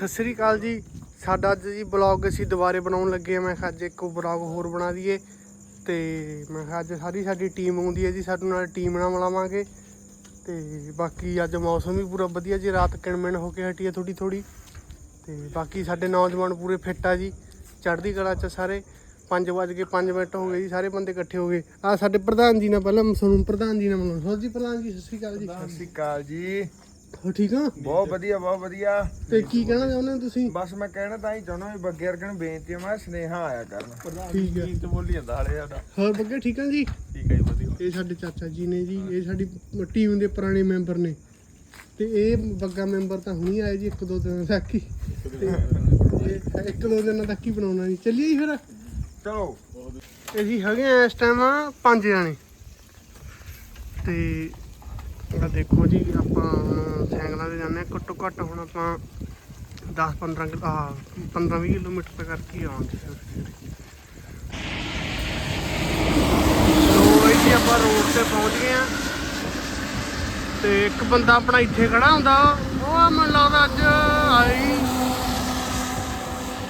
ਸਤਿ ਸ੍ਰੀ ਅਕਾਲ ਜੀ। ਸਾਡਾ ਅੱਜ ਜੀ ਬਲੌਗ ਅਸੀਂ ਦੁਬਾਰੇ ਬਣਾਉਣ ਲੱਗੇ ਆ ਮੈਂ ਕਿਹਾ ਅੱਜ ਇੱਕ ਬਲੌਗ ਹੋਰ ਬਣਾ ਦਈਏ। ਤੇ ਮੈਂ ਕਿਹਾ ਅੱਜ ਸਾਰੀ ਸਾਡੀ ਟੀਮ ਆਉਂਦੀ ਹੈ ਜੀ, ਸਾਡੇ ਨਾਲ ਟੀਮ ਨਾਲ ਮਿਲਾਵਾਂਗੇ। ਤੇ ਬਾਕੀ ਅੱਜ ਮੌਸਮ ਵੀ ਪੂਰਾ ਵਧੀਆ ਜੀ, ਰਾਤ ਕਿਣਮਿਣ ਹੋ ਕੇ ਹਟੀ ਹੈ ਥੋੜੀ ਥੋੜੀ ਤੇ ਬਾਕੀ ਸਾਡੇ ਨੌਜਵਾਨ ਪੂਰੇ ਫਿੱਟ ਆ ਜੀ। ਚੜ੍ਹਦੀ ਕਲਾ ਚ ਸਾਰੇ। 5 ਵਜ ਕੇ 5 ਮਿੰਟ ਹੋ ਗਏ ਜੀ, ਸਾਰੇ ਬੰਦੇ ਇਕੱਠੇ ਹੋ ਗਏ। ਆ ਸਾਡੇ ਪ੍ਰਧਾਨ ਜੀ ਨਾਲ ਪਹਿਲਾਂ ਤੁਹਾਨੂੰ ਪ੍ਰਧਾਨ ਜੀ ਨਾਲ ਮਿਲਾਉਣਾ। ਹੋਰ ਜੀ ਪ੍ਰਧਾਨ ਜੀ, ਸਤਿ ਸ੍ਰੀ ਅਕਾਲ ਜੀ। ਸਤਿ ਸ਼੍ਰੀ ਅਕਾਲ ਜੀ। ਹੋ ਠੀਕ ਆ? ਬਹੁਤ ਵਧੀਆ ਬਹੁਤ ਵਧੀਆ। ਤੇ ਕੀ ਕਹਿਣਾ ਚਾਹੁੰਦੇ ਹੋ ਤੁਸੀਂ? ਬਸ ਮੈਂ ਕਹਿਣਾ ਤਾਂ ਹੀ ਚਾਹੁੰਦਾ ਵੀ ਬੱਗੇ ਵਰਗਣ ਬੇਨਤੀ ਆ ਮੈਂ ਸੁਨੇਹਾ ਆਇਆ ਕਰਨ। ਠੀਕ ਹੈ ਤੇ ਬੋਲੀ ਜਾਂਦਾ ਹਲੇ ਸਾਡਾ। ਹੋਰ ਬੱਗੇ ਠੀਕ ਆ ਜੀ? ਠੀਕ ਹੈ ਜੀ ਵਧੀਆ। ਇਹ ਸਾਡੇ ਚਾਚਾ ਜੀ ਨੇ ਜੀ ਇਹ ਸਾਡੀ ਟੀਮ ਦੇ ਪੁਰਾਣੇ ਮੈਂਬਰ ਨੇ। ਤੇ ਇਹ ਬੱਗਾ ਮੈਂਬਰ ਤਾਂ ਹੁਣੀ ਆਏ ਜੀ ਇੱਕ ਦੋ ਦਿਨਾਂ ਤੱਕ ਹੀ। ਤੇ ਇਹ ਇੱਕ ਦੋ ਦਿਨਾਂ ਤੱਕ ਹੀ ਬਣਾਉਣਾ ਜੀ। ਚੱਲੀਏ ਜੀ ਫਿਰ। ਚਲੋ। ਅਸੀਂ ਹੈਗੇ ਆ ਇਸ ਟਾਈਮ ਪੰਜ ਜਣੇ। ਤੇ ਆ ਦੇਖੋ ਜੀ, ਆਪਾਂ ਹੁਣ ਸਾਈਕਲਾਂ ਤੇ ਜਾਂਦੇ ਹਾਂ। ਘੱਟੋ ਘੱਟ ਹੁਣ ਆਪਾਂ 10 15 ਕਿਲੋ ਆ 15 20 ਕਿਲੋਮੀਟਰ ਤੱਕ ਕਰਕੇ ਆਵਾਂਗੇ। ਸੋ ਇਹ ਆਪਾਂ ਰੋਡ ਤੇ ਪਹੁੰਚ ਗਏ ਆ ਤੇ ਇੱਕ ਬੰਦਾ ਆਪਣਾ ਇੱਥੇ ਖੜਾ ਹੁੰਦਾ। ਉਹ ਆ ਮੈਨੂੰ ਲੱਗਦਾ ਅੱਜ ਆਈ।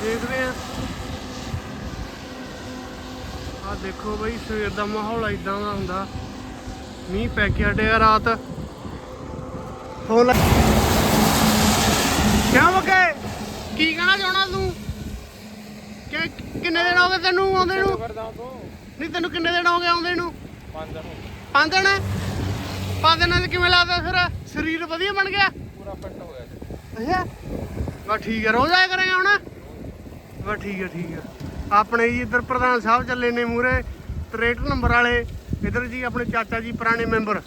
ਦੇਖਦੇ ਆ ਆ ਦੇਖੋ ਬਈ, ਸਵੇਰ ਦਾ ਮਾਹੌਲ ਇਦਾਂ ਦਾ ਹੁੰਦਾ। ਮੀਂਹ ਪੈ ਕੇ ਹਟਿਆ ਰਾਤ। ਫੋਨ ਕਿਉਂ ਮਕੇ ਕੀ ਕਹਿਣਾ ਚਾਹਣਾ ਤੂੰ? ਕਿ ਕਿੰਨੇ ਦਿਨ ਹੋ ਗਏ ਤੈਨੂੰ ਆਉਂਦੇ ਨੂੰ? ਨਹੀਂ ਤੈਨੂੰ ਕਿੰਨੇ ਦਿਨ ਹੋ ਗਏ ਆਉਂਦੇ ਨੂੰ? ਪੰਜ ਦਿਨ ਪੰਜ ਦਿਨ? ਪੰਜ ਦਿਨਾਂ 'ਚ ਕਿਵੇਂ ਲੱਗਦਾ ਫਿਰ? ਸਰੀਰ ਵਧੀਆ ਬਣ ਗਿਆ? ਪੂਰਾ ਫਿੱਟ ਹੋ ਗਿਆ ਅੱਛਾ। ਵਾ ਠੀਕ ਹੈ ਰੋਜ਼ ਆਇਆ ਕਰਾਂਗੇ ਹੁਣ? ਵਾ ਠੀਕ ਹੈ ਠੀਕ ਹੈ। ਆਪਣੇ ਜੀ ਇੱਧਰ ਪ੍ਰਧਾਨ ਸਾਹਿਬ ਚੱਲੇ ਨੇ ਮੂਰੇ 63 ਨੰਬਰ ਵਾਲੇ। ਇੱਧਰ ਜੀ ਆਪਣੇ ਚਾਚਾ ਜੀ ਪੁਰਾਣੇ ਮੈਂਬਰ।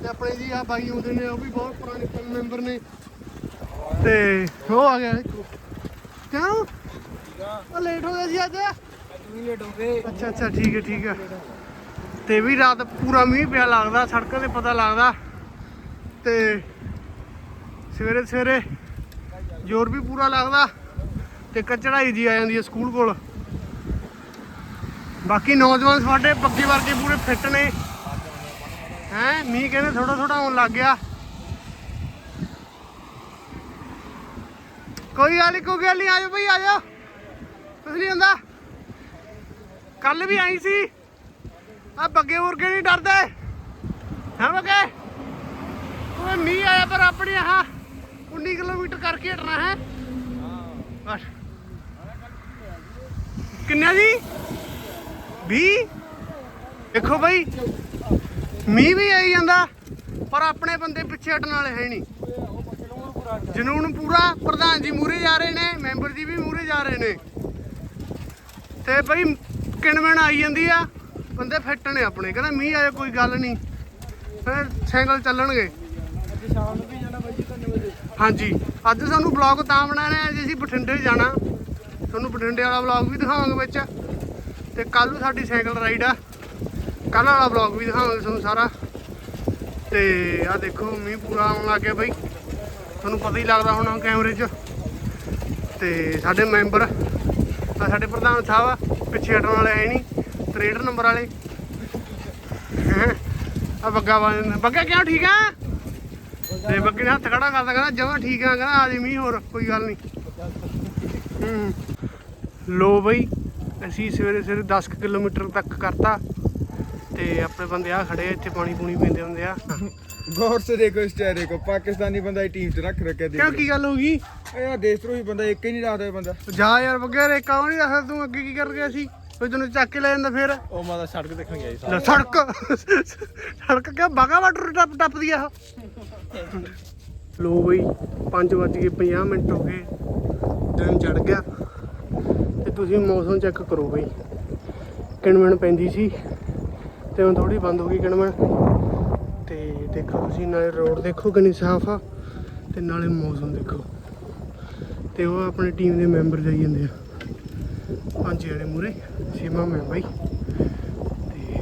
ਤੇ ਆਪਣੇ ਜੀ ਆ ਬਾਈ ਆਉਂਦੇ ਨੇ ਉਹ ਵੀ ਬਹੁਤ ਪੁਰਾਣੇ ਮੈਂਬਰ ਨੇ। ਤੇ ਉਹ ਆ ਗਿਆ। ਕਿਉਂ? ਉਹ ਲੇਟ ਹੋ ਗਿਆ ਸੀ ਅੱਜ। ਵੀ ਲੇਟ ਹੋ ਗਏ। ਅੱਛਾ ਅੱਛਾ ਠੀਕ ਹੈ ਠੀਕ ਹੈ। ਤੇ ਵੀ ਰਾਤ ਪੂਰਾ ਮੀਂਹ ਪਿਆ ਲੱਗਦਾ ਸੜਕਾਂ ਤੇ ਪਤਾ ਲੱਗਦਾ। ਤੇ ਸਵੇਰੇ ਸਵੇਰੇ ਜ਼ੋਰ ਵੀ ਪੂਰਾ ਲੱਗਦਾ। ਤੇ ਕਚੜਾਈ ਜੀ ਆ ਜਾਂਦੀ ਹੈ ਸਕੂਲ ਕੋਲ। ਬਾਕੀ ਨੌਜਵਾਨ ਸਾਡੇ ਪੱਕੇ ਵਰਗੇ ਪੂਰੇ ਫਿੱਟ ਨੇ। ਹੈ ਮੀਂਹ ਕਹਿੰਦੇ ਥੋੜਾ ਥੋੜਾ ਆਉਣ ਲੱਗ ਗਿਆ। ਕੋਈ ਗੱਲ ਨੀ ਕੋਈ ਗੱਲ ਨਹੀਂ ਆਜੋ ਬਈ ਆਜੋ। ਕੁਛ ਨਹੀਂ ਹੁੰਦਾ। ਕੱਲ ਵੀ ਆਈ ਸੀ। ਆ ਬੱਗੇ ਮੁਰਗੇ ਨਹੀਂ ਡਰਦੇ। ਹਾਂ ਬੱਗੇ? ਓਏ ਮੀਂਹ ਆਇਆ ਪਰ ਆਪਣੀ ਆਹ 19 ਕਿਲੋਮੀਟਰ ਕਰਕੇ ਹਟਣਾ ਹੈ? ਬਸ। ਕਿੰਨਾ ਜੀ? 20 ਦੇਖੋ ਬਈ, ਮੀਂਹ ਵੀ ਆਈ ਜਾਂਦਾ, ਪਰ ਆਪਣੇ ਬੰਦੇ ਪਿੱਛੇ ਹਟਣ ਵਾਲੇ ਹੈ ਨਹੀਂ। ਜਨੂਨ ਪੂਰਾ, ਪ੍ਰਧਾਨ ਜੀ ਮੂਰੇ ਜਾ ਰਹੇ ਨੇ, ਮੈਂਬਰ ਜੀ ਵੀ ਮੂਰੇ ਜਾ ਰਹੇ ਨੇ। ਤੇ ਬਈ ਕਿਣਮਣ ਆਈ ਜਾਂਦੀ ਆ, ਬੰਦੇ ਫਿੱਟ ਨੇ ਆਪਣੇ, ਕਹਿੰਦਾ ਮੀਂਹ ਆਏ ਕੋਈ ਗੱਲ ਨਹੀਂ। ਫਿਰ ਸਾਈਕਲ ਚੱਲਣਗੇ। ਹਾਂਜੀ, ਅੱਜ ਸਾਨੂੰ ਬਲੌਗ ਤਾਂ ਬਣਾਣਾ ਹੈ, ਜੇ ਅਸੀਂ ਬਠਿੰਡੇ ਜਾਣਾ, ਤੁਹਾਨੂੰ ਬਠਿੰਡੇ ਵਾਲਾ ਬਲੌਗ ਵੀ ਦਿਖਾਵਾਂਗੇ ਵਿੱਚ। ਤੇ ਕੱਲ ਨੂੰ ਸਾਡੀ ਸਾਈਕਲ ਰਾਈਡ ਆ। ਕੱਲ ਵਾਲਾ ਬਲੌਗ ਵੀ ਦਿਖਾਵਾਂਗੇ ਤੁਹਾਨੂੰ ਸਾਰਾ। ਤੇ ਆ ਦੇਖੋ, ਮੀਂਹ ਪੂਰਾ ਆਉਣ ਲੱਗ ਗਿਆ ਬਈ। ਤੁਹਾਨੂੰ ਪਤਾ ਹੀ ਲੱਗਦਾ ਹੁਣ ਕੈਮਰੇ 'ਚ। ਤੇ ਸਾਡੇ ਮੈਂਬਰ ਆ ਸਾਡੇ ਪ੍ਰਧਾਨ ਸਾਹਿਬ ਆ, ਪਿੱਛੇ ਹਟਣ ਵਾਲੇ ਹੈ ਨਹੀਂ 63 ਨੰਬਰ ਵਾਲੇ। ਆ ਬੱਗਾ ਵਾ ਬੱਗਾ ਕਿਉਂ ਠੀਕ ਆ? ਤੇ ਬੱਗੇ ਨੇ ਹੱਥ ਖੜਾ ਕਰਦਾ ਕਹਿੰਦਾ ਜਮਾ ਠੀਕ ਆ, ਕਹਿੰਦਾ ਆ ਜੀ ਮੀਂਹ ਹੋਰ, ਕੋਈ ਗੱਲ ਨਹੀਂ ਹੂੰ। ਲੋ ਬਈ ਅਸੀਂ ਸਵੇਰੇ ਸਵੇਰੇ 10 ਕੁ ਕਿਲੋਮੀਟਰ ਤੱਕ ਕਰਤਾ ਤੇ ਆਪਣੇ ਬੰਦੇ ਆ ਖੜੇ ਆ ਇੱਥੇ ਪਾਣੀ ਪੂਣੀ ਪੀਂਦੇ ਹੁੰਦੇ ਆ। ਗੌਰ ਸੇ ਦੇਖੋ ਇਸ ਚਿਹਰੇ ਕੋ ਪਾਕਿਸਤਾਨੀ ਬੰਦਾ ਇਹ ਟੀਮ ਚ ਰੱਖ ਰੱਖਿਆ ਕਿਉਂ ਕੀ ਗੱਲ ਹੋ ਗਈ? ਇਹ ਯਾਰ ਦੇਸ਼ ਧਰੋਹੀ ਬੰਦਾ ਇੱਕ ਹੀ ਨਹੀਂ ਰੱਖਦਾ ਬੰਦਾ। ਜਾ ਯਾਰ ਬੱਗੇ ਰੇ ਕਾਹ ਨਹੀਂ ਤੂੰ ਅੱਗੇ ਕੀ ਕਰ ਗਿਆ ਸੀ। ਕੋਈ ਤੈਨੂੰ ਚੱਕ ਕੇ ਲੈ ਜਾਂਦਾ ਫੇਰ। ਉਹ ਮਾਦਾ ਸੜਕ ਦੇਖਣ ਗਿਆ ਜੀ ਲੈ ਸੜਕ। ਸੜਕ ਕਿਆ ਬਾਗਾ ਵਾਟਰ ਟੱਪ ਟੱਪਦੀ ਆ ਲੋ ਬਈ 5 ਵੱਜ ਕੇ 50 ਮਿੰਟ ਹੋ ਗਏ। ਦਿਨ ਚੜ ਗਿਆ। ਤੇ ਤੁਸੀਂ ਮੌਸਮ ਚੈੱਕ ਕਰੋ ਬਈ। ਕਿਣਮਣ ਪੈਂਦੀ ਸੀ ਤੇ ਹੁਣ ਥੋੜੀ ਬੰਦ ਹੋ ਗਈ ਕਿਣਮਣ ਤੇ ਦੇਖੋ ਤੁਸੀਂ ਨਾਲੇ ਰੋਡ ਦੇਖੋ ਕਿੰਨੀ ਸਾਫ਼ ਆ ਤੇ ਨਾਲੇ ਮੌਸਮ ਦੇਖੋ। ਤੇ ਉਹ ਆਪਣੀ ਟੀਮ ਦੇ ਮੈਂਬਰ ਜਾਈ ਜਾਂਦੇ ਆ। ਪੰਜ ਜਣੇ ਮੂਰੇ ਸੀਮਾ ਮੈਂ ਬਾਈ ਤੇ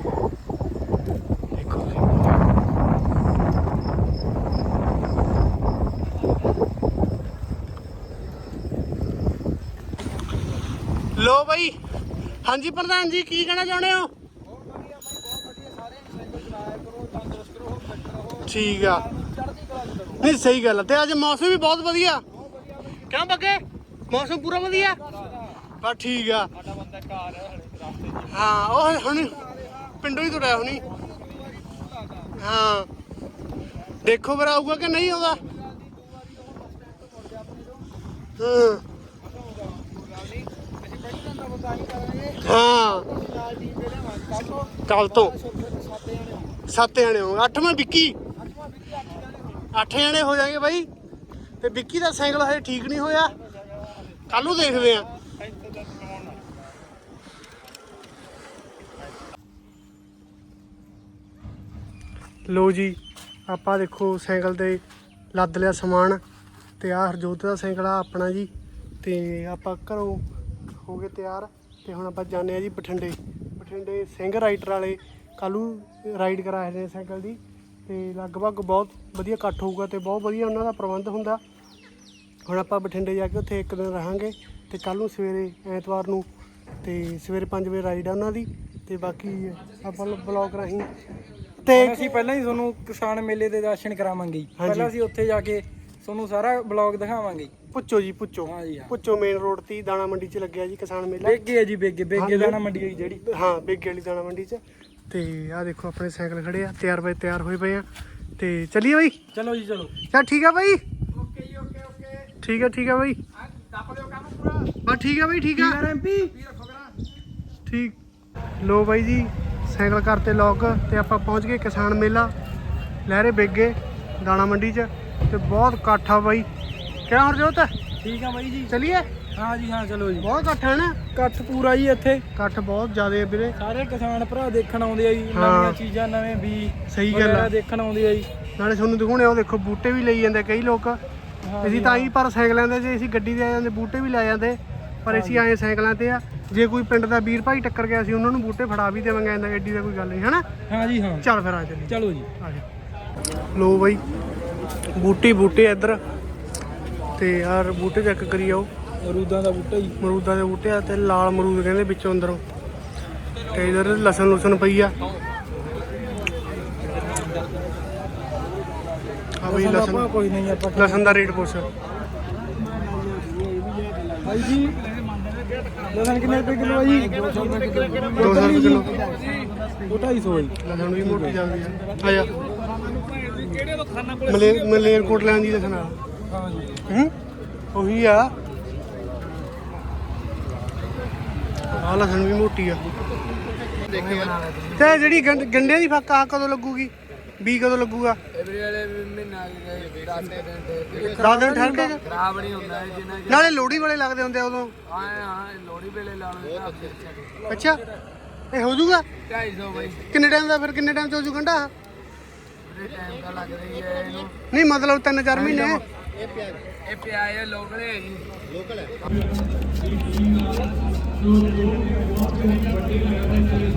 ਦੇਖੋ ਤੁਸੀਂ ਲੋ ਬਾਈ ਹਾਂਜੀ ਪ੍ਰਧਾਨ ਜੀ, ਕੀ ਕਹਿਣਾ ਚਾਹੁੰਦੇ ਹੋ? ਠੀਕ ਆ। ਨਹੀਂ, ਸਹੀ ਗੱਲ ਆ। ਤੇ ਅੱਜ ਮੌਸਮ ਵੀ ਬਹੁਤ ਵਧੀਆ। ਕਿਉਂ ਬੱਗੇ? ਮੌਸਮ ਪੂਰਾ ਵਧੀਆ? ਬਸ ਠੀਕ ਆ। ਸਾਡਾ ਬੰਦਾ ਘਰ ਰਸਤੇ 'ਚ ਹਾਂ, ਉਹ ਹੁਣ ਪਿੰਡੋਂ ਹੀ ਤੁਰਿਆ ਹੁਣੀ। ਹਾਂ। ਦੇਖੋ ਫਿਰ ਆਊਗਾ ਕਿ ਨਹੀਂ ਆਉਂਦਾ। ਹਾਂ ਹਾਂ। ਹਾਂ। ਕੱਲ ਤੋਂ। ਸੱਤ ਜਣੇ ਹੋ ਅੱਠਵਾਂ ਵਿੱਕੀ। ਅੱਠ ਜਣੇ ਹੋ ਜਾਣਗੇ ਬਾਈ। ਤੇ ਵਿੱਕੀ ਦਾ ਸਾਈਕਲ ਹਜੇ ਠੀਕ ਨਹੀਂ ਹੋਇਆ। ਕੱਲ ਨੂੰ ਦੇਖਦੇ ਆ ਲੋ ਜੀ, ਆਪਾਂ ਦੇਖੋ ਸਾਈਕਲ ਤੇ ਲੱਦ ਲਿਆ ਸਮਾਨ। ਤੇ ਆਹ ਹਰਜੋਤ ਦਾ ਸਾਈਕਲ ਆ ਆਪਣਾ ਜੀ। ਤੇ ਆਪਾਂ ਘਰੋਂ ਹੋ ਗਏ ਤਿਆਰ। ਤੇ ਹੁਣ ਆਪਾਂ ਜਾਂਦੇ ਆ ਜੀ ਬਠਿੰਡੇ ਬਠਿੰਡੇ ਸਿੰਘ ਰਾਈਡਰ ਵਾਲੇ ਕੱਲੂ ਰਾਈਡ ਕਰਾਏ ਨੇ ਸਾਈਕਲ ਦੀ ਤੇ ਲਗਭਗ ਬਹੁਤ ਵਧੀਆ ਇਕੱਠ ਹੋਊਗਾ ਤੇ ਬਹੁਤ ਵਧੀਆ ਉਹਨਾਂ ਦਾ ਪ੍ਰਬੰਧ ਹੁੰਦਾ ਹੁਣ ਆਪਾਂ ਬਠਿੰਡੇ ਜਾ ਕੇ ਉੱਥੇ ਇੱਕ ਦਿਨ ਰਹਾਂਗੇ ਤੇ ਕੱਲ ਨੂੰ ਸਵੇਰੇ ਐਤਵਾਰ ਨੂੰ ਤੇ ਸਵੇਰੇ 5 ਵਜੇ ਰਾਈਡ ਆ ਉਹਨਾਂ ਦੀ ਤੇ ਬਾਕੀ ਆਪਾਂ ਬਲੌਗ ਰਾਹੀਂ ਤੇ ਅਸੀਂ ਪਹਿਲਾਂ ਹੀ ਤੁਹਾਨੂੰ ਕਿਸਾਨ ਮੇਲੇ ਦੇ ਦਰਸ਼ਨ ਕਰਾਵਾਂਗੇ। ਪਹਿਲਾਂ ਅਸੀਂ ਉੱਥੇ ਜਾ ਕੇ ਤੁਹਾਨੂੰ ਸਾਰਾ ਬਲੌਗ ਦਿਖਾਵਾਂਗੇ। ਪੁੱਛੋ ਜੀ ਪੁੱਛੋ। ਹਾਂ ਜੀ, ਹਾਂ। ਪੁੱਛੋ ਮੇਨ ਰੋਡ ਤੇ ਹੀ ਦਾਣਾ ਮੰਡੀ 'ਚ ਲੱਗਿਆ ਜੀ ਕਿਸਾਨ ਮੇਲਾ। ਬੇਗੇ ਜੀ ਬੇਗੇ ਬੇਗੇ ਦਾਣਾ ਮੰਡੀ ਹੈ ਜੀ ਜਿਹੜੀ। ਹਾਂ ਬੇਗੇ ਵਾਲੀ ਦਾਣਾ ਮੰਡੀ 'ਚ। ਤੇ ਆਹ ਦੇਖੋ ਆਪਣੇ ਸਾਈਕਲ ਖੜੇ ਆ ਤਿਆਰ ਬਾਈ ਤਿਆਰ ਹੋਏ ਪਏ ਆ। ਤੇ ਚੱਲੀਏ ਬਾਈ? ਚਲੋ ਜੀ ਚਲੋ। ਚਲ ਠੀਕ ਆ ਬਾਈ? ਓਕੇ ਜੀ ਓਕੇ ਓਕੇ। ਠੀਕ ਆ ਠੀਕ ਆ ਬਾਈ। ਦੱਪ ਲਿਓ ਕੰਮ ਪੂਰਾ। ਬਸ ਠੀਕ ਆ ਬਾਈ ਠੀਕ ਆ। ਐਮਪੀ ਠੀਕ। ਲੋ ਬਾਈ ਜੀ ਸਾਈਕਲ ਕਰਤੇ ਲੋਕ ਤੇ ਆਪਾਂ ਪਹੁੰਚ ਗਏ ਕਿਸਾਨ ਮੇਲਾ। ਲਹਿਰੇ ਬੇਗੇ ਦਾਣਾ ਮੰਡੀ 'ਚ। ਤੇ ਬਹੁਤ ਇਕੱਠ ਆ ਬਾਈ। ਕਿਆ ਹਰਜੋਤ ਠੀਕ ਆ ਬਾਈ ਜੀ। ਚਲਿਏ? ਹਾਂ ਜੀ ਹਾਂ ਚਲੋ ਜੀ। ਬਹੁਤ ਇਕੱਠ ਹੈ ਨਾ? ਇਕੱਠ ਪੂਰਾ ਜੀ ਇੱਥੇ। ਇਕੱਠ ਬਹੁਤ ਜ਼ਿਆਦਾ ਹੈ ਵੀਰੇ। ਸਾਰੇ ਕਿਸਾਨ ਭਰਾ ਦੇਖਣ ਆਉਂਦੇ ਆ ਜੀ ਹਾਂ। ਨਵੀਆਂ ਚੀਜ਼ਾਂ ਨਵੇਂ ਬੀ ਸਹੀ ਗੱਲ ਆ। ਦੇਖਣ ਆਉਂਦੇ ਆ ਜੀ। ਨਾਲੇ ਤੁਹਾਨੂੰ ਦਿਖਾਉਣੇ ਉਹ ਦੇਖੋ ਬੂਟੇ ਵੀ ਲਈ ਜਾਂਦੇ ਕਈ ਲੋਕ। ਹਾਂ ਅਸੀਂ ਜੀ, ਤਾਂ ਹੀ। ਪਰ ਸਾਈਕਲਾਂ ਦੇ ਜੇ ਅਸੀਂ ਗੱਡੀ ਦੇ ਆ ਜਾਂਦੇ ਬੂਟੇ ਵੀ ਲੈ ਜਾਂਦੇ। ਪਰ ਅਸੀਂ ਆਏ ਸਾਈਕਲਾਂ ਤੇ ਆ। ਜੇ ਕੋਈ ਪਿੰਡ ਦਾ ਵੀਰ ਭਾਈ ਟੱਕਰ ਗਿਆ ਸੀ ਉਹਨਾਂ ਨੂੰ ਬੂਟੇ ਫੜਾ ਵੀ ਦੇਵਾਂਗੇ ਐਂਦਾ ਐਡੀ ਦਾ ਕੋਈ ਗੱਲ ਨਹੀਂ ਹਨਾ? ਹਾਂ ਜੀ ਹਾਂ। ਚੱਲ ਫਿਰ ਆ ਚੱਲੀ ਚਲੋ ਜੀ। ਆ ਜਾ ਲੋ ਬਾਈ ਬੂਟੀ ਬੂਟੇ ਇੱਧਰ। ਤੇ ਯਾਰ ਬੂਟੇ ਚੈੱਕ ਕਰੀ ਆਓ ਅਰੂਦਾਂ ਦਾ ਬੂਟਾ ਜੀ। ਮਰੂਦਾਂ ਦੇ ਬੂਟੇ ਆ ਤੇ ਲਾਲ ਮਰੂਦ ਕਹਿੰਦੇ ਵਿੱਚੋਂ ਅੰਦਰੋਂ। ਤੇ ਇਧਰ ਲਸਣ ਲੁਸਣ ਪਈ ਆ। ਆ ਬਈ ਆਪਾਂ ਲਸਣ। ਕੋਈ ਨਹੀਂ ਆਪਾਂ ਲਸਣ ਦਾ ਰੇਟ ਪੁੱਛ। ਭਾਈ ਜੀ ਲਸਣ ਕਿੰਨੇ ਰੁਪਏ ਕਿਲੋ ਆ ਜੀ? 200 ਰੁਪਏ ਕਿਲੋ। 200 ਰੁਪਏ ਕਿਲੋ ਉਹ 250 ਜੀ। ਲਸਣ ਵੀ ਮੋਟੀ ਜਾਂਦੀ ਆ। ਆ ਜਾ ਮਲੇਰ ਮਲੇਰ ਕੋਟ ਲੈਣ ਦੀ ਲਸਣ ਆ ਹਾਂ? ਉਹੀ ਆ। ਆ ਲਸਣ ਵੀ ਮੋਟੀ ਆ। ਤੇ ਜਿਹੜੀ ਗੰਡ- ਦੀ ਫੱਕ ਆ ਕਦੋਂ ਲੱਗੂਗੀ? ਬੀ ਕਦੋਂ ਲੱਗੂਗਾ? ਐਵਰੀ ਵਾਲੇ ਮਹੀਨਾ ਦੇ ਰਾਤੇ ਦੇ 10 ਦਿਨ ਠਹਿਰ ਕੇ? ਖਰਾਬ ਨਹੀਂ ਹੁੰਦਾ ਹੈ ਜਿੰਨਾ ਨਾਲੇ ਲੋਹੜੀ ਵਾਲੇ ਲੱਗਦੇ ਹੁੰਦੇ ਆ ਉਦੋਂ। ਆਏ ਹਾਂ ਲੋੜੀ ਵੇਲੇ ਲਾ ਲਓ ਅੱਛਾ ਇਹ ਹੋ ਜਾਊਗਾ? 250 ਬਾਈ। ਕਿੰਨੇ ਟਾਈਮ ਦਾ ਫਿਰ ਕਿੰਨੇ ਟਾਈਮ ਚ ਹੋ ਜੂ ਗੰਢਾ ਬੜੇ ਟਾਈਮ ਦਾ ਲੱਗ ਰਹੀ ਹੈ ਇਹਨੂੰ। ਨਹੀਂ ਮਤਲਬ 3-4 ਮਹੀਨੇ। ਇਹ ਪਿਆ ਹੈ ਲੋਕਲੇ ਹੈ ਜੀ।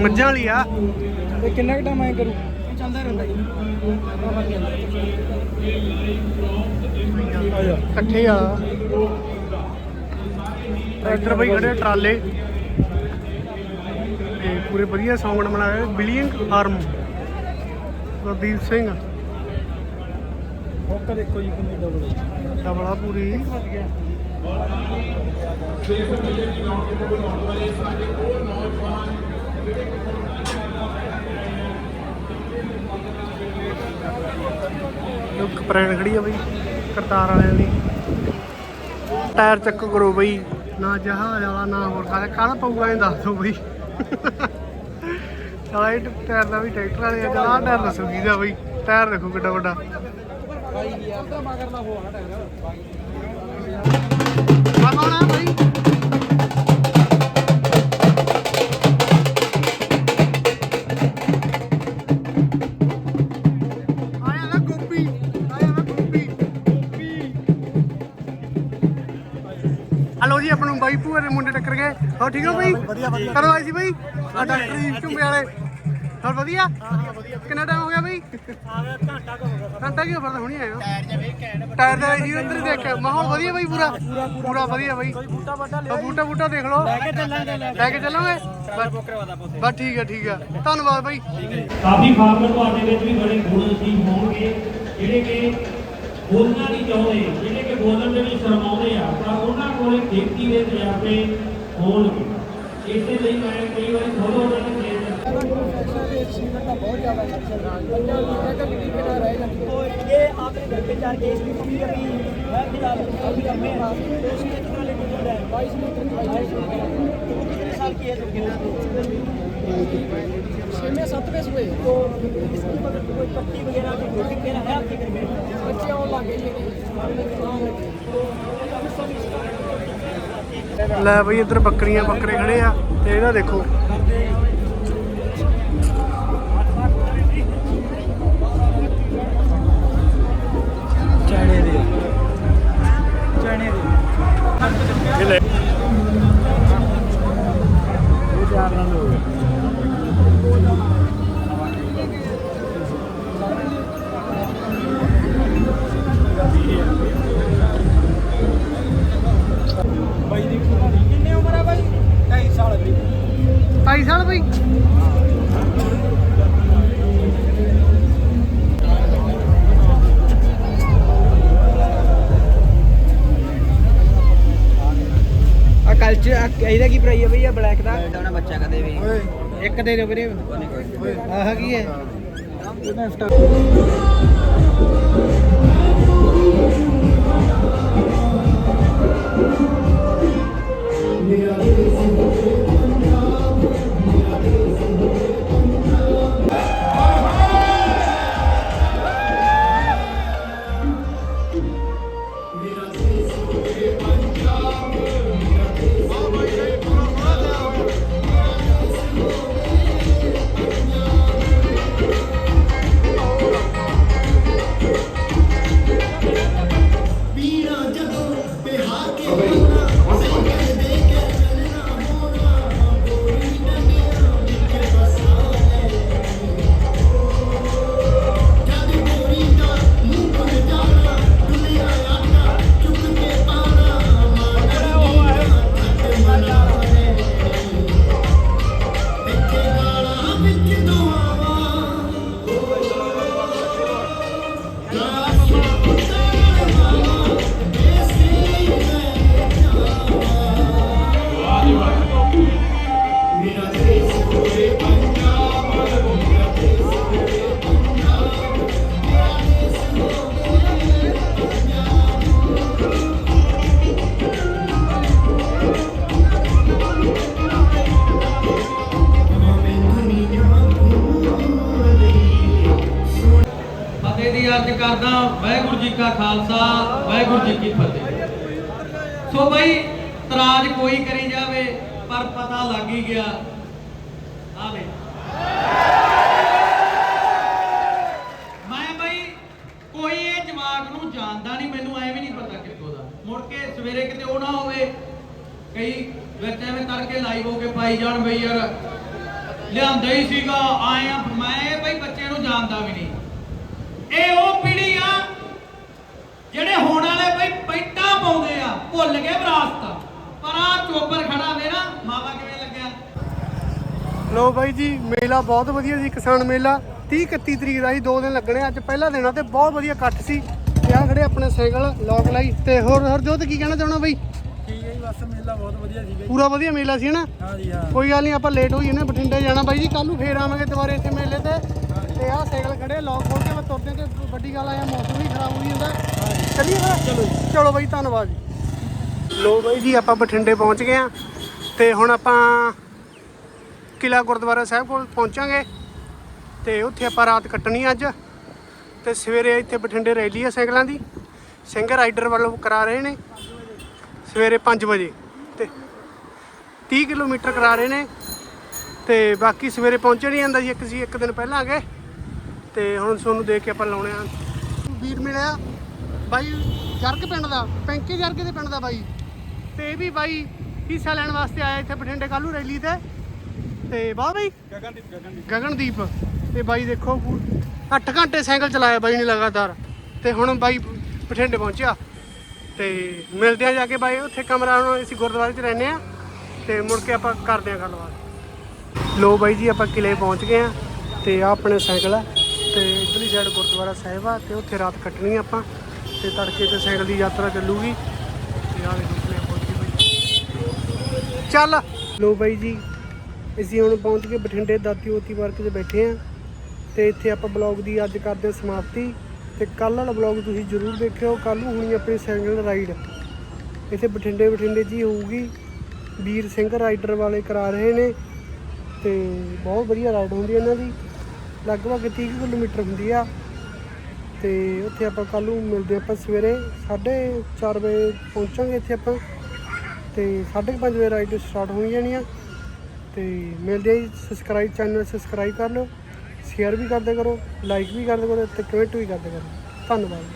ਮੱਝਾਂ ਵਾਲੀ ਆ। ਇਹ ਕਿੰਨਾ ਕੁ ਟਾਈਮ ਐ ਕਰੂ? ਚੱਲਦਾ ਰਹਿੰਦਾ ਜੀ। ਇਕੱਠੇ ਆ। ਇੱਧਰ ਬਈ ਖੜੇ ਟਰਾਲੇ। ਤੇ ਪੂਰੇ ਵਧੀਆ ਸੌਂਗਣ ਬਣਾਏ billion farm. Gurdeep Singh. Hook ਦੇਖੋ ਜੀ ਕਿੰਨੀ ਡਬਲ ਹੈ ਡਬਲਾ ਪੂਰੀ। ਲੁੱਕ ਪ੍ਰੈਣ ਖੜੀ ਆ ਬਈ, ਕਰਤਾਰ ਵਾਲਿਆਂ ਦੀ। ਟਾਇਰ ਚੱਕ ਕਰੋ ਬਈ। ਨਾ ਜਹਾਜ਼ ਵਾਲਾ, ਨਾ ਹੋਰ ਕਾਹਦਾ ਕਾਹਦਾ ਪਊਗਾ ਇਹ ਦੱਸ ਦਿਓ ਬਈ। ਸਾਲਾ ਇਹ ਟਾਇਰ ਦਾ ਵੀ ਟਰੈਕਟਰ ਵਾਲੇ ਆ ਜਲਾ ਟਾਇਰ ਦੱਸੋ ਕਿਹਦਾ ਬਈ। ਟਾਇਰ ਦੇਖੋ ਕਿੱਡਾ ਵੱਡਾ। ਆ ਬਈ ਆਇਆ ਨਾ ਗੋਪੀ ਆਇਆ ਨਾ ਗੋਪੀ ਹਲੋ ਜੀ ਆਪਾਂ ਨੂੰ ਬਾਈ ਭੂਆ ਦੇ ਮੁੰਡੇ ਟੱਕਰ ਗਏ। ਹੋ ਠੀਕ ਹੋ ਬਾਈ? ਕਦੋਂ ਆਏ ਸੀ ਬਾਈ? ਆ ਡਾਕਟਰ ਜੀ ਝੁੰਬੇ ਵਾਲੇ। ਹੋਰ ਵਧੀਆ? ਕਿੰਨਾ ਟਾਈਮ ਹੋ ਗਿਆ ਬਾਈ? ਆ ਗਿਆ ਘੰਟਾ ਕੁ ਹੋ ਗਿਆ। ਘੰਟਾ ਕੀ ਫਿਰ ਤਾਂ ਹੁਣੀ ਹੋ? ਟਾਇਰ ਜਵੇ ਘੈਂਟ ਟਾਇਰ ਦਾ ਹੀ ਦੇਖ ਮਾਹੌਲ ਵਧੀਆ ਬਾਈ ਪੂਰਾ। ਪੂਰਾ ਵਧੀਆ ਬਾਈ। ਬੂਟਾ ਵੱਡਾ ਆ ਬੂਟਾ ਬੂਟਾ ਦੇਖ ਲਓ। ਲੈ ਕੇ ਚੱਲਾਂਗੇ ਲੈ ਕੇ ਚੱਲੋਗੇ? ਬਸ- ਬਸ ਠੀਕ ਹੈ ਠੀਕ ਹੈ ਧੰਨਵਾਦ ਬਾਈ। ਕਾਫੀ ਫਾਰਮਰ ਤੁਹਾਡੇ ਵਿੱਚ ਵੀ ਬੜੇ ਗੁਣ ਸੀ ਹੋਣਗੇ ਜਿਹੜੇ ਕਿ ਬੋਲਣਾ ਨਹੀਂ ਚਾਹੁੰਦੇ ਜਿਹੜੇ ਕਿ ਬੋਲਣ ਦੇ ਵਿੱਚ ਸ਼ਰਮਾਉਂਦੇ ਆ ਤਾਂ ਉਹਨਾਂ ਕੋਲੇ ਖੇਤੀ ਦੇ ਤਜਰਬੇ ਹੋਣਗੇ। ਇਸੇ ਲਈ ਮੈਂ ਕਈ ਵਾਰੀ ਖੁਦ ਉਹਨਾਂ ਨੂੰ ਪ੍ਰੇਰਿਤ ये आपने घर पे चार केस भी कभी कभी है फिलहाल अभी घर में है तो उसमें कितना लेट चल रहा है बाईस मिनट कितने साल की है जो छः में सात में हुए तो इसकी मतलब कोई पट्टी वगैरह कोई रोटी वगैरह है आपके घर में बच्चे और लागे ਲੈ ਬਈ ਇੱਧਰ ਬੱਕਰੀਆਂ ਬੱਕਰੇ ਖੜੇ ਆ ਤੇ ਇਹਦਾ ਦੇਖੋ ਦੇ ਆ ਕਲਚਰ ਇਹਦਾ ਕੀ ਪ੍ਰਾਈਸ ਹੈ ਬਈ ਆ ਬਲੈਕ ਦਾ? ਦਾਣਾ ਬੱਚਾ ਕਦੇ ਵੀ। ਇੱਕ ਦੇ ਦਿਓ ਵੀਰੇ। ਆਹ ਕੀ ਹੈ? ਸਟਾਰ ਕਰਦਾ, ਵਾਹਿਗੁਰੂ ਜੀ ਕਾ ਖਾਲਸਾ, ਵਾਹਿਗੁਰੂ ਜੀ ਕੀ ਫਤਿਹ। ਸੋ ਬਈ ਤਰਾਜ ਕੋਈ ਕਰੀ ਜਾਵੇ, ਪਰ ਪਤਾ ਲੱਗ ਹੀ ਗਿਆ। ਆ ਮੈਂ ਬਈ, ਕੋਈ ਇਹ ਜਵਾਕ ਨੂੰ ਜਾਣਦਾ ਨਹੀਂ, ਮੈਨੂੰ ਐਵੇਂ ਨਹੀਂ ਪਤਾ ਕਿੱਥੋਂ ਦਾ। ਮੁੜ ਕੇ ਸਵੇਰੇ ਕਿਤੇ ਉਹ ਨਾ ਹੋਵੇ, ਕਈ ਵਿੱਚ ਐਵੇਂ ਤੜਕੇ ਲਾਈਵ ਹੋ ਕੇ ਪਾਈ ਜਾਣ ਬਈ ਯਾਰ। ਲਿਆਂਦਾ ਹੀ ਸੀਗਾ ਆਇਆ ਮੈਂ ਬਈ ਬੱਚੇ ਨੂੰ ਜਾਣਦਾ ਵੀ ਨਹੀਂ। ਇਹ ਉਹ ਪੀੜੀ ਆ? ਜਿਹੜੇ ਹੋਣ ਵਾਲੇ ਬਈ ਪੈਂਟਾਂ ਪਾਉਂਦੇ ਆ ਭੁੱਲ ਗਏ ਵਿਰਾਸਤ ਪਰ ਆ ਚੋਬਰ ਖੜਾ ਵੇ ਨਾ ਮਾਵਾ ਕਿਵੇਂ ਲੱਗਿਆ? ਲੋ ਬਾਈ ਜੀ ਮੇਲਾ ਬਹੁਤ ਵਧੀਆ ਸੀ ਕਿਸਾਨ ਮੇਲਾ। 30 31 ਤਰੀਕ ਦਾ ਸੀ ਦੋ ਦਿਨ ਲੱਗਣੇ ਅੱਜ ਪਹਿਲਾ ਦਿਨ ਆ ਤੇ ਬਹੁਤ ਵਧੀਆ ਇਕੱਠ ਸੀ। ਤੇ ਆ ਖੜੇ ਆਪਣੇ ਸਾਈਕਲ ਲੋਕ ਲਾਈ। ਤੇ ਹੋਰ ਹਰਜੋਤ ਕੀ ਕਹਿਣਾ ਚਾਹਣਾ ਬਾਈ? ਠੀਕ ਹੈ ਜੀ ਬਸ ਮੇਲਾ ਬਹੁਤ ਵਧੀਆ ਸੀਗਾ ਪੂਰਾ ਵਧੀਆ ਮੇਲਾ ਸੀ ਨਾ? ਹਾਂ ਜੀ ਹਾਂ। ਕੋਈ ਗੱਲ ਨਹੀਂ ਆਪਾਂ ਲੇਟ ਹੋਈ ਜਨੇ ਬਠਿੰਡੇ ਜਾਣਾ। ਬਾਈ ਜੀ ਕੱਲ ਨੂੰ ਫੇਰ ਆਵਾਂਗੇ ਦੁਬਾਰੇ ਇੱਥੇ ਮੇਲੇ ਤੇ। ਤੇ ਆਹ ਸਾਈਕਲ ਖੜੇ ਲੋਕ ਖੋਲ ਕੇ ਮੈਂ ਤੁਰਦੇ ਤੇ ਵੱਡੀ ਗੱਲ ਆਇਆ ਮੌਸਮ ਵੀ ਖਰਾਬ ਹੋਈ ਜਾਂਦਾ। ਚੱਲੀਏ ਫਿਰ? ਚਲੋ ਚਲੋ ਬਾਈ ਧੰਨਵਾਦ ਜੀ। ਲੋ ਬਾਈ ਜੀ ਆਪਾਂ ਬਠਿੰਡੇ ਪਹੁੰਚ ਗਏ ਆ ਤੇ ਹੁਣ ਆਪਾਂ ਕਿਲਾ ਗੁਰਦੁਆਰਾ ਸਾਹਿਬ ਕੋਲ ਪਹੁੰਚਾਂਗੇ ਤੇ ਉੱਥੇ ਆਪਾਂ ਰਾਤ ਕੱਟਣੀ ਅੱਜ। ਤੇ ਸਵੇਰੇ ਇੱਥੇ ਬਠਿੰਡੇ ਰੈਲੀ ਆ ਸਾਈਕਲਾਂ ਦੀ। ਸਿੰਘ ਰਾਈਡਰ ਵੱਲੋਂ ਕਰਾ ਰਹੇ ਨੇ। ਸਵੇਰੇ 5 ਵਜੇ ਤੇ 30 ਕਿਲੋਮੀਟਰ ਕਰਾ ਰਹੇ ਨੇ। ਤੇ ਬਾਕੀ ਸਵੇਰੇ ਪਹੁੰਚੇ ਨਹੀਂ ਜਾਂਦਾ ਜੀ ਇੱਕ ਸੀ ਇੱਕ ਦਿਨ ਪਹਿਲਾਂ ਆ ਗਏ। ਤੇ ਹੁਣ ਤੁਹਾਨੂੰ ਦੇਖ ਕੇ ਆਪਾਂ ਲਾਉਣੇ ਆ। ਵੀਰ ਮਿਲਿਆ। ਬਾਈ ਜਰਗ ਪਿੰਡ ਦਾ ਪੈਂਕੇ ਜਰਗ ਦੇ ਪਿੰਡ ਦਾ ਬਾਈ। ਤੇ ਇਹ ਵੀ ਬਾਈ ਹਿੱਸਾ ਲੈਣ ਵਾਸਤੇ ਆਇਆ ਇੱਥੇ ਬਠਿੰਡੇ ਕੱਲੂ ਰੈਲੀ ਤੇ। ਤੇ ਵਾਹ ਬਾਈ। ਗਗਨਦੀਪ ਗਗਨਦੀਪ। ਗਗਨਦੀਪ। ਤੇ ਬਾਈ ਦੇਖੋ 8 ਘੰਟੇ ਸਾਈਕਲ ਚਲਾਇਆ ਬਾਈ ਨੇ ਲਗਾਤਾਰ। ਤੇ ਹੁਣ ਬਾਈ ਬਠਿੰਡੇ ਪਹੁੰਚਿਆ। ਤੇ ਮਿਲਦੇ ਆ ਜਾ ਕੇ ਬਾਈ ਉੱਥੇ ਕਮਰਾ ਹੁਣ ਅਸੀਂ ਗੁਰਦੁਆਰੇ 'ਚ ਰਹਿੰਦੇ ਆ। ਤੇ ਮੁੜ ਕੇ ਆਪਾਂ ਕਰਦੇ ਆ ਗੱਲਬਾਤ। ਲੋ ਬਾਈ ਜੀ ਆਪਾਂ ਕਿਲੇ ਪਹੁੰਚ ਗਏ ਆ। ਤੇ ਆ ਆਪਣੇ ਸਾਈਕਲ ਆ। ਤੇ ਇਧਰਲੀ ਸਾਈਡ ਗੁਰਦੁਆਰਾ ਸਾਹਿਬ ਆ ਤੇ ਉੱਥੇ ਰਾਤ ਕੱਟਣੀ ਆ ਆਪਾਂ ਤੇ ਤੜਕੇ ਤੇ ਸਾਈਕਲ ਦੀ ਯਾਤਰਾ ਚੱਲੂਗੀ ਤੇ ਆ ਦੇਖੋ ਪਹੁੰਚੀ ਬਈ ਚੱਲ। ਲੋ ਬਾਈ ਜੀ, ਅਸੀਂ ਹੁਣ ਪਹੁੰਚ ਕੇ ਬਠਿੰਡੇ ਦਾਤੀ ਓਤੀ ਪਾਰਕ 'ਚ ਬੈਠੇ ਆ ਤੇ ਇੱਥੇ ਆਪਾਂ ਬਲੌਗ ਦੀ ਅੱਜ ਕਰਦੇ ਹਾਂ ਸਮਾਪਤੀ ਤੇ ਕੱਲ ਵਾਲਾ ਬਲੌਗ ਤੁਸੀਂ ਜ਼ਰੂਰ ਦੇਖਿਓ ਕੱਲ ਨੂੰ ਹੋਣੀ ਆਪਣੀ ਸਾਈਕਲ ਰਾਈਡ ਇੱਥੇ ਬਠਿੰਡੇ ਬਠਿੰਡੇ ਜੀ ਹੋਊਗੀ, ਵੀਰ ਸਿੰਘ ਰਾਈਡਰ ਵਾਲੇ ਕਰਾ ਰਹੇ ਨੇ ਤੇ ਬਹੁਤ ਵਧੀਆ ਰਾਈਡ ਹੁੰਦੀ ਇਹਨਾਂ ਦੀ। ਲਗਭਗ 30 ਕੁ ਕਿਲੋਮੀਟਰ ਹੁੰਦੀ ਆ। ਤੇ ਉੱਥੇ ਆਪਾਂ ਕੱਲ ਨੂੰ ਮਿਲਦੇ ਆਪਾਂ ਸਵੇਰੇ 4:30 ਵਜੇ ਪਹੁੰਚਾਂਗੇ ਇੱਥੇ ਆਪਾਂ। ਤੇ 5:30 ਵਜੇ ਰਾਈਡ ਸਟਾਰਟ ਹੋਣੀ ਜਾਣੀ ਆ। ਤੇ ਮਿਲਦੇ ਆ ਜੀ ਸਬਸਕ੍ਰਾਈਬ ਚੈਨਲ ਸਬਸਕ੍ਰਾਈਬ ਕਰ ਲਓ। ਸ਼ੇਅਰ ਵੀ ਕਰਦੇ ਕਰੋ ਲਾਈਕ ਵੀ ਕਰਦੇ ਕਰੋ ਤੇ ਕਮੈਂਟ ਵੀ ਕਰਦੇ ਕਰੋ। ਧੰਨਵਾਦ।